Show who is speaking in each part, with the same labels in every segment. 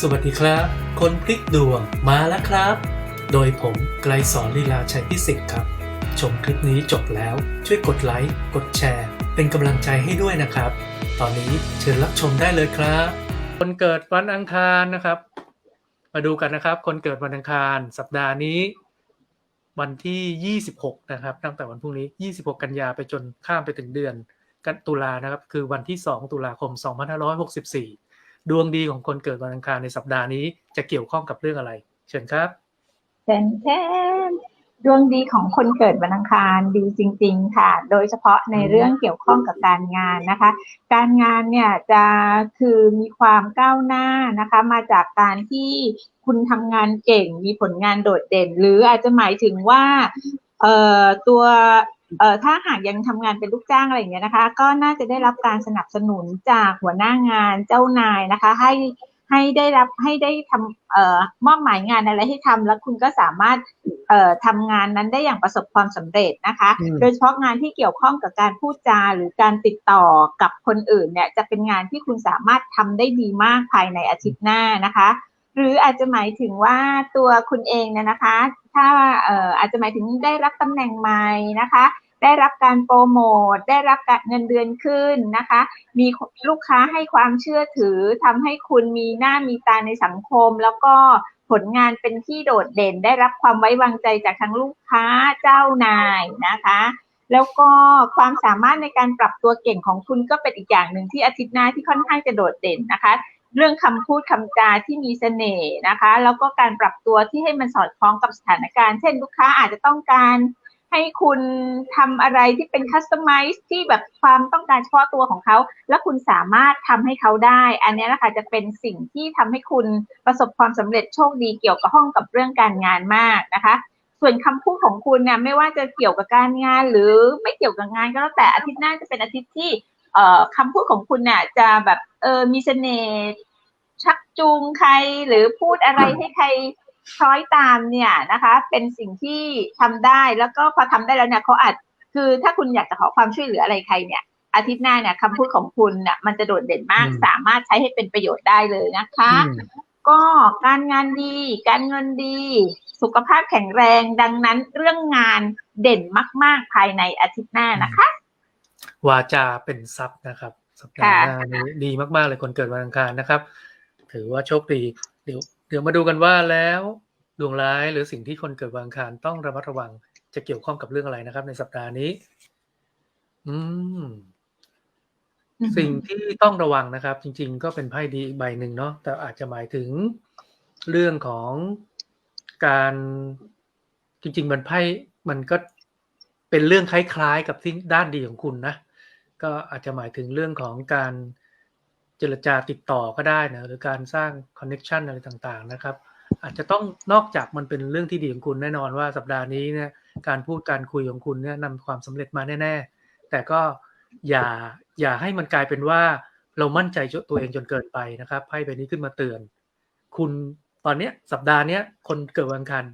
Speaker 1: สวัสดีครับ คนพลิกดวงมาแล้วครับ โดยผมไกลสอนลีลาชัยพิสิทธิ์ครับ ชมคลิปนี้จบแล้วช่วยกดไลค์ กดแชร์ เป็นกำลังใจให้ด้วยนะครับ ตอนนี้เชิญรับชมได้เลยครับ คนเกิดวันอังคารนะครับ มาดูกันนะครับ คนเกิดวันอังคาร สัปดาห์นี้ วันที่ 26 นะครับ ตั้งแต่วันพรุ่งนี้ 26 กันยาไปจนข้ามไปถึงเดือนกันตุลานะครับ คือวันที่ 2 ตุลาคม 2564 ดวงดีของคนเกิดวันอังคารในสัปดาห์นี้จะเกี่ยวข้องกับเรื่องอะไร เชิญครับ
Speaker 2: แทนแทนดวงดีของคนเกิดวันอังคารดีจริง ๆ ค่ะ โดยเฉพาะในเรื่องเกี่ยวข้องกับการงานนะคะ การงานเนี่ยจะคือมีความก้าวหน้านะคะ มาจากการที่คุณทำงานเก่งมีผลงานโดดเด่น หรืออาจจะหมายถึงว่าเอ่อตัว เอ่อถ้าหากยังทำงานเป็นลูกจ้างอะไรอย่างเงี้ยนะคะ ก็น่าจะได้รับการสนับสนุนจากหัวหน้างานเจ้านายนะคะ ให้ให้ได้รับให้ได้ทำเอ่อมอบหมายงานอะไรให้ทำแล้วคุณก็สามารถเอ่อทำงานนั้นได้อย่างประสบความสำเร็จนะคะ
Speaker 1: อืม
Speaker 2: โดยเฉพาะงานที่เกี่ยวข้องกับการพูดจาหรือการติดต่อกับคนอื่นเนี่ยจะเป็นงานที่คุณสามารถทำได้ดีมากภายในอาทิตย์หน้านะคะ หรืออาจจะหมายถึงว่าตัวคุณเองเนี่ยนะคะ ถ้าอาจจะหมายถึงได้รับตำแหน่งใหม่นะคะ ได้รับการโปรโมทได้รับการเงินเดือนขึ้นนะคะ มีลูกค้าให้ความเชื่อถือทำให้คุณมีหน้ามีตาในสังคม แล้วก็ผลงานเป็นที่โดดเด่น ได้รับความไว้วางใจจากทั้งลูกค้าเจ้านายนะคะแล้วก็ความสามารถในการปรับตัวเก่งของคุณก็เป็นอีกอย่างหนึ่งที่อาทิตย์หน้าที่ค่อนข้างจะโดดเด่นนะคะ เรื่องคำพูดคำจาที่มีเสน่ห์นะคะ แล้วก็การปรับตัวที่ให้มันสอดคล้องกับสถานการณ์ เช่นลูกค้าอาจจะต้องการให้คุณทำอะไรที่เป็นคัสตอมไมซ์ที่แบบความต้องการเฉพาะตัวของเขา แล้วคุณสามารถทำให้เขาได้ อันนี้นะคะจะเป็นสิ่งที่ทำให้คุณประสบความสำเร็จโชคดีเกี่ยวกับห้องกับเรื่องการงานมากนะคะ ส่วนคำพูดของคุณเนี่ยไม่ว่าจะเกี่ยวกับการงาน หรือไม่เกี่ยวกับงานก็แล้วแต่อาทิตย์หน้าจะเป็นอาทิตย์ที่ คำพูดของคุณเนี่ยจะแบบเออมีเสน่ห์ชักจูงใครหรือพูดอะไรให้ใครคล้อยตามเนี่ยนะคะ เป็นสิ่งที่ทำได้แล้วก็พอทำได้แล้วเนี่ยเขาอาจคือถ้าคุณอยากจะขอความช่วยเหลืออะไรใครเนี่ย อาทิตย์หน้าเนี่ยคำพูดของคุณเนี่ยมันจะโดดเด่นมาก
Speaker 1: อืม
Speaker 2: สามารถใช้ให้เป็นประโยชน์ได้เลยนะคะ
Speaker 1: อืม
Speaker 2: ก็การงานดี การเงินดี สุขภาพแข็งแรงดังนั้นเรื่องงานเด่นมาก ๆ ภายในอาทิตย์หน้านะคะ
Speaker 1: วาจาเป็นทรัพย์นะครับ สัปดาห์หน้านี้ดีมาก ๆ เลยคนเกิดวันอังคารนะครับ ถือว่าโชคดี เดี๋ยวเดี๋ยวมาดูกันว่าแล้วดวงร้ายหรือสิ่งที่คนเกิดวันอังคารต้องระมัดระวังจะเกี่ยวข้องกับเรื่องอะไรนะครับ ในสัปดาห์นี้ อืม สิ่งที่ต้องระวังนะครับ จริง ๆ ก็เป็นไพ่ดีอีกใบหนึ่งเนาะแต่อาจจะหมายถึงเรื่องของการจริง ๆ มันไพ่มันก็ เป็นเรื่องคล้ายๆกับที่ด้านดีของคุณนะ ก็อาจจะหมายถึงเรื่องของการเจรจาติดต่อก็ได้นะหรือการสร้างคอนเน็ชันอะไรต่างๆนะครับ อาจจะต้องนอกจากมันเป็นเรื่องที่ดีของคุณแน่นอนว่าสัปดาห์นี้เนี่ยการพูดการคุยของคุณเนี่ยนำความสำเร็จมาแน่ๆ แต่ก็อย่าอย่าให้มันกลายเป็นว่าเรามั่นใจตัวเองจนเกินไปนะครับไพ่ใบนี้ขึ้นมาเตือน คุณตอนเนี้ยสัปดาห์เนี้ยคนเกิดวันอังคาร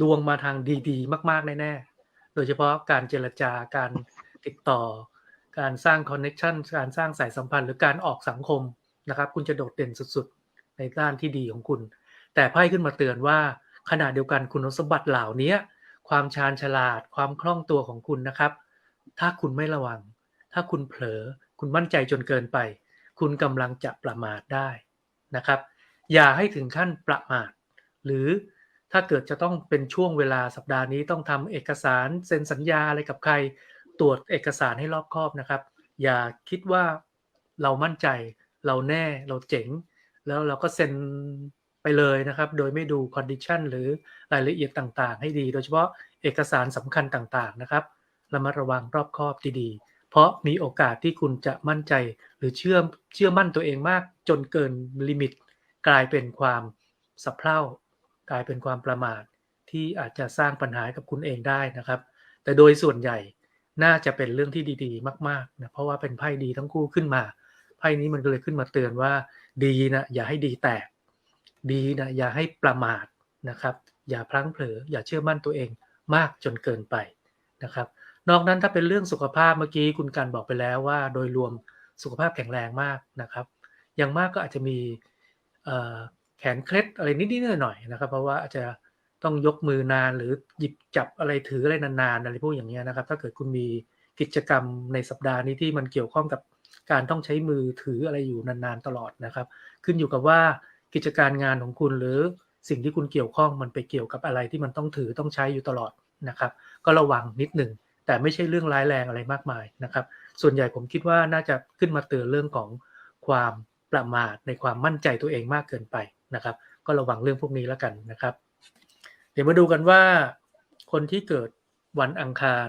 Speaker 1: ดวงมาทางดี ๆ มาก ๆ แน่ๆ โดยเฉพาะการเจรจาการติดต่อ การสร้างคอนเน็ชันการสร้างสายสัมพันธ์ หรือการออกสังคมนะครับ คุณจะโดดเด่นสุดๆ ในด้านที่ดีของคุณ แต่ไพ่ขึ้นมาเตือนว่าขณะเดียวกันคุณสมบัติเหล่านี้ความชาญฉลาดความคล่องตัวของคุณนะครับ ถ้าคุณไม่ระวัง ถ้าคุณเผลอ คุณมั่นใจจนเกินไป คุณกำลังจะประมาทได้นะครับ อย่าให้ถึงขั้นประมาท หรือ ถ้าเกิดจะต้องเป็นช่วงเวลาสัปดาห์นี้ต้องทำเอกสารเซ็นสัญญาอะไรกับใคร ตรวจเอกสารให้รอบคอบนะครับ อย่าคิดว่าเรามั่นใจ เราแน่เราเจ๋ง แล้วเราก็เซ็นไปเลยนะครับ โดยไม่ดูคอนดิชันหรือรายละเอียดต่างๆ ให้ดี โดยเฉพาะเอกสารสำคัญต่างๆนะครับระมัดระวังรอบคอบดีๆ เพราะมีโอกาสที่คุณจะมั่นใจ หรือเชื่อเชื่อมั่นตัวเองมากจนเกินลิมิต กลายเป็นความสะเพร่า กลายเป็นความประมาทที่อาจจะสร้างปัญหากับคุณเองได้นะครับ แต่โดยส่วนใหญ่น่าจะเป็นเรื่องที่ดีๆ มากๆนะเพราะว่าเป็นไพ่ดีทั้งคู่ขึ้นมาไพ่นี้มันก็เลยขึ้นมาเตือนว่าดีนะอย่าให้ดีแตก ดีนะอย่าให้ประมาทนะครับ อย่าพลั้งเผลออย่าเชื่อมั่นตัวเองมากจนเกินไปนะครับ นอกนั้นถ้าเป็นเรื่องสุขภาพเมื่อกี้คุณการบอกไปแล้วว่า โดยรวมสุขภาพแข็งแรงมากนะครับ อย่างมากก็อาจจะมี แขนเคล็ดอะไรนิดๆหน่อยๆนะครับ เพราะว่าอาจจะต้องยกมือนานหรือหยิบจับอะไรถืออะไรนานๆอะไรพวกอย่างเงี้ยนะครับ ถ้าเกิดคุณมีกิจกรรมในสัปดาห์นี้ที่มันเกี่ยวข้องกับการต้องใช้มือถืออะไรอยู่นานๆตลอดนะครับ ขึ้นอยู่กับว่ากิจการงานของคุณหรือสิ่งที่คุณเกี่ยวข้องมันไปเกี่ยวกับอะไรที่มันต้องถือต้องใช้อยู่ตลอดนะครับ ก็ระวังนิดหนึ่งแต่ไม่ใช่เรื่องร้ายแรงอะไรมากมายนะครับ ส่วนใหญ่ผมคิดว่าน่าจะขึ้นมาเตือนเรื่องของความประมาทในความมั่นใจตัวเองมากเกินไป นะครับ ก็ระวังเรื่องพวกนี้แล้วกันนะครับ เดี๋ยวมาดูกันว่าคนที่เกิดวันอังคาร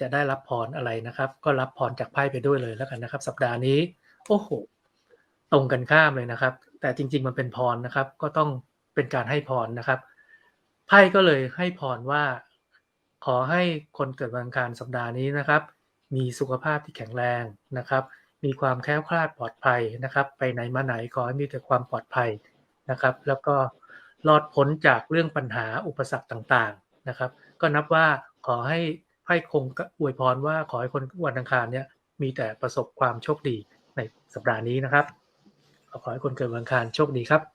Speaker 1: จะได้รับพรอะไรนะครับ ก็รับพรจากไพ่ไปด้วยเลยแล้วกันนะครับ สัปดาห์นี้โอ้โหตรงกันข้ามเลยนะครับ แต่จริง ๆ มันเป็นพรนะครับ ก็ต้องเป็นการให้พรนะครับไพ่ก็เลยให้พรว่า ขอให้คนเกิดวันอังคารสัปดาห์นี้นะครับ มีสุขภาพที่แข็งแรงนะครับ มีความแคล้วคลาดปลอดภัยนะครับ ไปไหนมาไหนขอให้มีแต่ความปลอดภัย นะครับ แล้วก็รอดพ้นจากเรื่องปัญหาอุปสรรคต่างๆนะครับ ก็นับว่าขอให้ไพ่คงอวยพรว่าขอให้คนวันอังคารเนี่ยมีแต่ประสบความโชคดีในสัปดาห์นี้นะครับขอให้คนเกิดวันอังคารโชคดีครับ